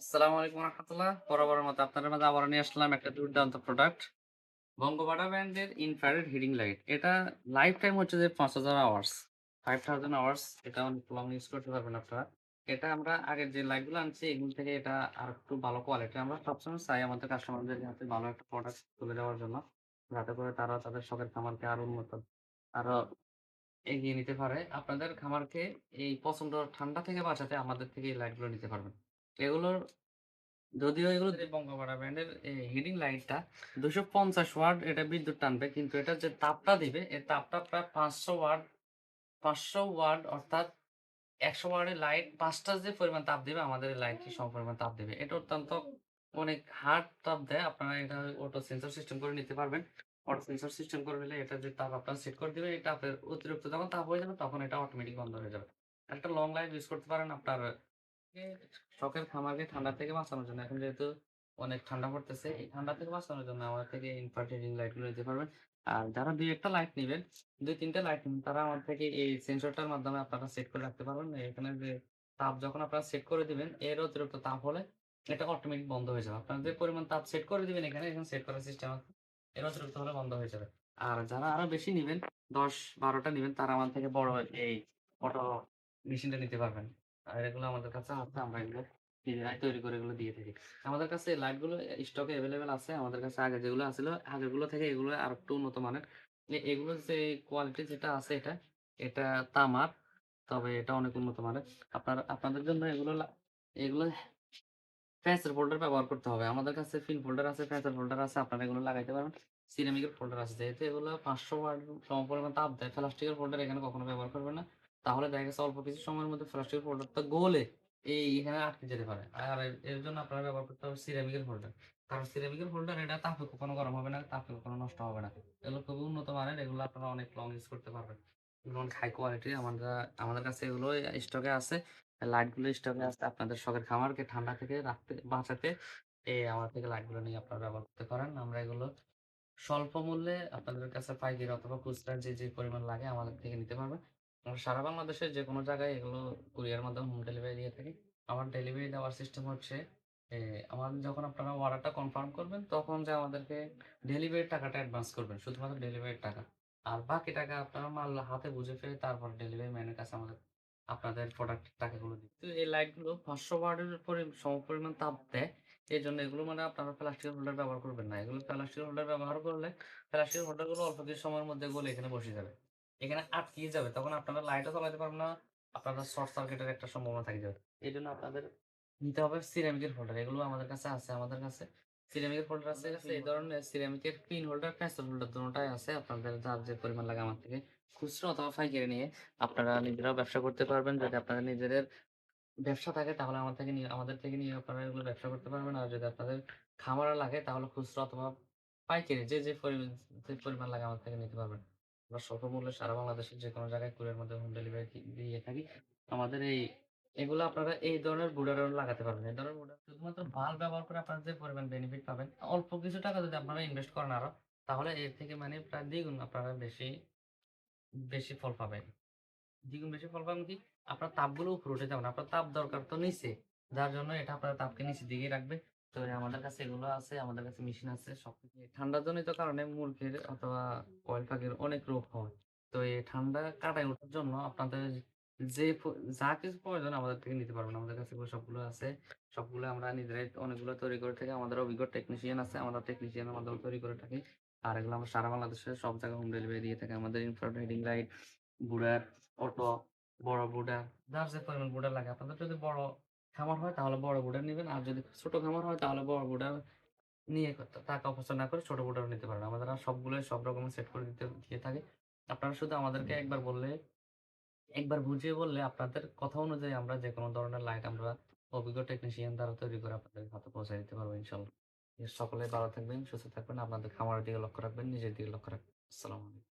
আসসালামু আলাইকুম বরাবরের মতো আপনাদের মাঝে আবার নিয়ে আসলাম একটা দুর্দান্ত প্রোডাক্ট ব্র্যান্ডের ইনফ্রারেড হিটিং লাইট এটা লাইফ টাইম হচ্ছে যে পাঁচ হাজার আওয়ার্স ফাইভ থাউজেন্ড আওয়ার্স এটা অনেক লং ইউজ করতে পারবেন আপনারা। এটা আমরা আগের যে লাইটগুলো আনছি, এগুলো থেকে এটা আর একটু ভালো কোয়ালিটি আমরা সবসময় চাই আমাদের কাস্টমারদের হাতে ভালো একটা প্রোডাক্ট তুলে দেওয়ার জন্য, যাতে করে তারা তাদের শখের খামারকে আরও উন্নত, আরও এগিয়ে নিতে পারে। আপনাদের খামারকে এই পছন্দ ঠান্ডা থেকে বাঁচাতে আমাদের থেকে এই লাইটগুলো নিতে পারবেন। এগুলোর যদিও এগুলো যে বঙ্গপাড়া ব্র্যান্ডের হিটিং লাইটটা দুশো পঞ্চাশ ওয়াট এটা বিদ্যুৎ টানবে কিন্তু এটা যে তাপটা দিবে এই তাপটা প্রায় পাঁচশো ওয়াট পাঁচশো ওয়াট অর্থাৎ একশো ওয়ার্ডের লাইট পাঁচটা যে পরিমাণ তাপ দেবে আমাদের লাইটটি সম পরিমাণ তাপ দেবে। এটা অত্যন্ত অনেক হার্ড তাপ দেয় আপনারা এটা অটো সেন্সর সিস্টেম করে নিতে পারবেন। অটো সেন্সর সিস্টেম করে নিলে এটা যে তাপ আপনারা সেট করে দিবে এই তাপের অতিরিক্ত যখন তাপ হয়ে যাবে তখন এটা অটোমেটিক বন্ধ হয়ে যাবে। একটা লং লাইফ ইউজ করতে পারেন আপনার শখের খামারকে ঠান্ডা থেকে বাঁচানোর জন্য। এখন যেহেতু অনেক ঠান্ডা পড়তেছে, এই ঠান্ডা থেকে বাঁচানোর জন্য আমাদের থেকে ইনভার্টারিং লাইটগুলো নিতে পারবেন। আর যারা দুই একটা লাইট নেবেন, দুই তিনটা লাইট নেবেন, তারা আমার থেকে এই সেন্সরটার মাধ্যমে আপনারা সেট করে রাখতে পারবেন। এখানে যে তাপ যখন আপনারা সেট করে দিবেন, এর অতিরিক্ত তাপ হলে এটা অটোমেটিক বন্ধ হয়ে যাবে। আপনারা যে পরিমাণ তাপ সেট করে দিবেন এখানে এখানে সেট করার সিস্টেম আছে, এর অতিরিক্ত হলে বন্ধ হয়ে যাবে। আর যারা আরও বেশি নেবেন, দশ বারোটা নেবেন, তারা আমার থেকে বড় এই অটো মেশিনটা নিতে পারবেন। আর এগুলো আমাদের কাছে আছে, আমরা এগুলো নিজেরাই তৈরি করে এগুলো দিয়ে থাকি। আমাদের কাছে লাইটগুলো স্টকে অ্যাভেলেবেল আছে, আমাদের কাছে আগে যেগুলো আছিল, আগেরগুলো থেকে এগুলো আর একটু উন্নত মানের। এগুলো যে কোয়ালিটি যেটা আছে এটা এটা তামার, তবে এটা অনেক উন্নত মানের। আপনার, আপনাদের জন্য এগুলো এগুলো ফ্যান্সের ফোল্ডার ব্যবহার করতে হবে। আমাদের কাছে ফিল ফোল্ডার আছে ফ্যান্সের ফোল্ডার আছে, আপনারা এগুলো লাগাইতে পারবেন। সিরামিকের ফোল্ডার আছে, যেহেতু এগুলো পাঁচশো ওয়াট সম পরিমাণ তাপ দেয় প্লাস্টিকের ফোল্ডার এখানে কখনো ব্যবহার করবে না। তাহলে দেখা গেছে অল্প কিছু সময়ের মধ্যে প্লাস্টিকের ফোল্ডারটা গলে এই এখানে আটকে যেতে পারে। আর এর- জন্য আপনারা ব্যবহার করতে হবে সিরামিকের ফোল্ডার কারণ সিরামিকের ফোল্ডার এটা তাপে কখনো গরম হবে না, তাপে কখনো নষ্ট হবে না। এগুলো খুবই উন্নত মানের, এগুলো আপনারা অনেক লং ইউজ করতে পারবেন। এগুলো অনেক হাই কোয়ালিটির আমাদের আমাদের কাছে এগুলো স্টকে আছে। লাইটগুলো স্টকে আছে আপনাদের শখের খামারকে ঠান্ডা থেকে রাখতে, বাঁচাতে। এই আমার থেকে লাইটগুলো নিয়ে আপনারা ব্যবহার করতে পারেন। আমরা এগুলো স্বল্প মূল্যে আপনাদের কাছে পাইকারি অথবা খুচরা যে যে পরিমাণ লাগে আমাদের থেকে নিতে পারবেন। সারা বাংলাদেশের যে কোনো জায়গায় এগুলো কুরিয়ার মাধ্যমে হোম ডেলিভারি দিয়ে থাকি। আমার ডেলিভারি দেওয়ার সিস্টেম হচ্ছে আমার যখন আপনারা অর্ডারটা কনফার্ম করবেন, তখন যে আমাদেরকে ডেলিভারির টাকাটা অ্যাডভান্স করবেন, শুধুমাত্র ডেলিভারির টাকা। আর বাকি টাকা আপনারা মাল হাতে বুঝে পেয়ে তারপর ডেলিভারি ম্যানের কাছে আমাদের, আপনাদের প্রোডাক্টের টাকাগুলো তো এই লাইটগুলো পাঁচশো ওয়াটের পরি সম পরিমাণ তাপ দেয়, এই জন্য এগুলো মানে আপনারা প্লাস্টিকের হোল্ডার ব্যবহার করবেন না। এগুলো প্লাস্টিকের হোল্ডার ব্যবহার করলে প্লাস্টিকের হোল্ডারগুলো অল্প কিছু সময়ের মধ্যে গলে এখানে বসে যাবে। এখানে আটকে যাবে তখন আপনারা লাইটও চালাতে পারবেন না আপনারা শর্ট সার্কিটের একটা সম্ভাবনা থাকে যাবে এই জন্য আপনাদের নিতে হবে সিরামিকের হোল্ডার এগুলো আমাদের কাছে আছে আমাদের কাছে সিরামিকের হোল্ডার আছে এই ধরনের সিরামিকের পিন হোল্ডার প্যাসেল হোল্ডার দুটোটাই আছে আপনাদের যার যে পরিমাণ লাগে আমার থেকে খুচরো অথবা পাইকারি নিয়ে আপনারা নিজেরাও ব্যবসা করতে পারবেন যদি আপনাদের নিজেদের ব্যবসা থাকে তাহলে আমার থেকে নিয়ে আমাদের থেকে নিয়ে আপনারা এগুলো ব্যবসা করতে পারবেন আর যদি আপনাদের খামারে লাগে তাহলে খুচরো অথবা পাইকারি যে যে পরিমাণ যে পরিমাণ লাগে আমার থেকে নিতে পারবেন। আমরা স্বল্প মূল্যে সারা বাংলাদেশের যে কোনো জায়গায় কুরিয়ার মধ্যে হোম ডেলিভারি দিয়ে থাকি। আমাদের এই এগুলো আপনারা এই ধরনের বুডারও লাগাতে পারবেন। এই ধরনের বুডার শুধুমাত্র বাল্ব ব্যবহার করে আপনারা যে পরিমাণ বেনিফিট পাবেন, অল্প কিছু টাকা যদি আপনারা ইনভেস্ট করেন আরও, তাহলে এর থেকে মানে প্রায় দ্বিগুণ আপনারা বেশি বেশি ফল পাবেন। দ্বিগুণ বেশি ফল পাবেন কি? আপনার তাপগুলো উপরে উঠে যাবে না। আপনার তাপ দরকার তো নিচে। যার জন্য এটা আপনার তাপকে নিচে দিকে রাখবে। তো আমাদের আমাদের কারণে মুরগির অথবা কয়েল পাখির অনেক রোগ হয়। তো এই ঠান্ডা কাটায় ওঠার জন্য আপনাদের যে যা কিছু প্রয়োজন আমাদের থেকে নিতে পারবেন। আমাদের কাছে সবগুলো আছে। সবগুলো আমরা নিজেরাই অনেকগুলো তৈরি করে থাকি। আমাদের অভিজ্ঞ টেকনিশিয়ান আছে আমরা টেকনিশিয়ানের মাধ্যমে তৈরি করে থাকি। আর এগুলো আমরা সারা বাংলাদেশের সব জায়গায় হোম ডেলিভারি দিয়ে থাকি। আমাদের infrared heating light brooder auto বড় বুডার যার যে পরিমাণ বুডার লাগে। আপনাদের যদি বড় খামার হয় তাহলে বড় বুডার নেবেন। আর যদি ছোট খামার হয় তাহলে বড় বুডার নিয়ে টাকা অপচয় না করে ছোট বুডার নিতে পারেন। আমাদের সবগুলো সব রকমের সেট করে দিতে দিয়ে থাকে। আপনারা শুধু আমাদেরকে একবার বললে একবার বুঝিয়ে বললে আপনাদের কথা অনুযায়ী আমরা যে কোনো ধরনের লাইট আমরা অভিজ্ঞ টেকনিশিয়ান দ্বারা তৈরি করে আপনাদের হাতে পৌঁছে দিতে পারব ইনশাল্লাহ। সকলে ভালো থাকবেন সুস্থ থাকবেন। আপনাদের খামারের দিকে লক্ষ্য রাখবেন নিজের দিকে লক্ষ্য রাখবেন। আসসালামু আলাইকুম।